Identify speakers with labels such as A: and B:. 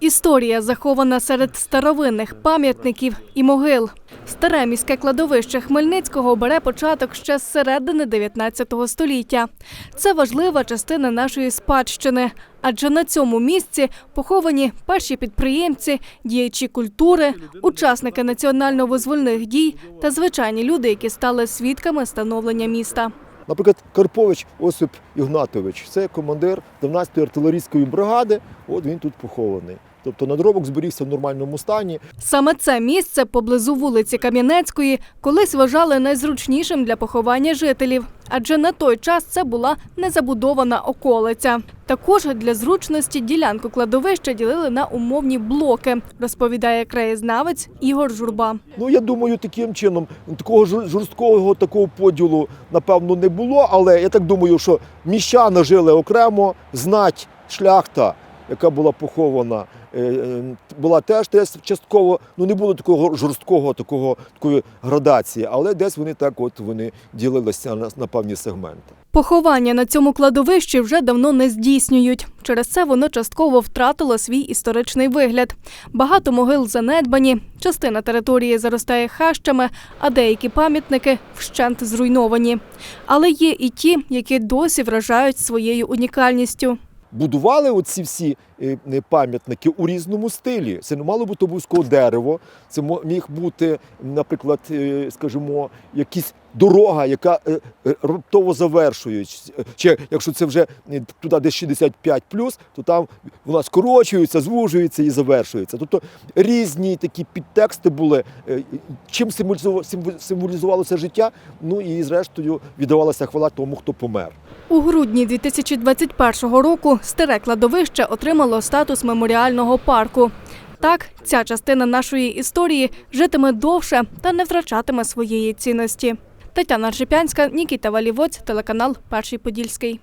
A: Історія захована серед старовинних пам'ятників і могил. Старе міське кладовище Хмельницького бере початок ще з середини 19 століття. Це важлива частина нашої спадщини, адже на цьому місці поховані перші підприємці, діячі культури, учасники національно-визвольних дій та звичайні люди, які стали свідками становлення міста.
B: Наприклад, Карпович Осип Ігнатович, це командир 12-ї артилерійської бригади. От він тут похований. Тобто надробок зберігся в нормальному стані.
A: Саме це місце поблизу вулиці Кам'янецької колись вважали найзручнішим для поховання жителів, адже на той час це була незабудована околиця. Також для зручності ділянку кладовища ділили на умовні блоки, розповідає краєзнавець Ігор Журба.
B: Ну я думаю, таким чином такого жор- жорсткого такого поділу напевно не було. Але я так думаю, що міщани жили окремо, знать шляхта, яка була похована. е, е, Була теж теж частково, ну не було такого жорсткого, такого такої градації, але десь вони так от вони ділилися на, на певні сегменти.
A: Поховання на цьому кладовищі вже давно не здійснюють. Через це воно частково втратило свій історичний вигляд. Багато могил занедбані, частина території заростає хащами, а деякі пам'ятники вщент зруйновані. Але є і ті, які досі вражають своєю унікальністю.
B: Будували оці всі е, е, пам'ятники у різному стилі. Це не мало бути обов'язково дерево, це міг бути, наприклад, е, скажімо, якась дорога, яка раптово завершується. Чи якщо це вже туди десь 65 то там вона скорочується, звужується і завершується. Тобто різні такі підтексти були, чим символізувало- символізувалося життя, ну і зрештою віддавалася хвала тому, хто помер.
A: У грудні 2021 року старе кладовище отримало статус меморіального парку. Так, ця частина нашої історії житиме довше та не втрачатиме своєї цінності. Тетяна Шипянська, Нікіта Валівоць, телеканал Перший Подільський.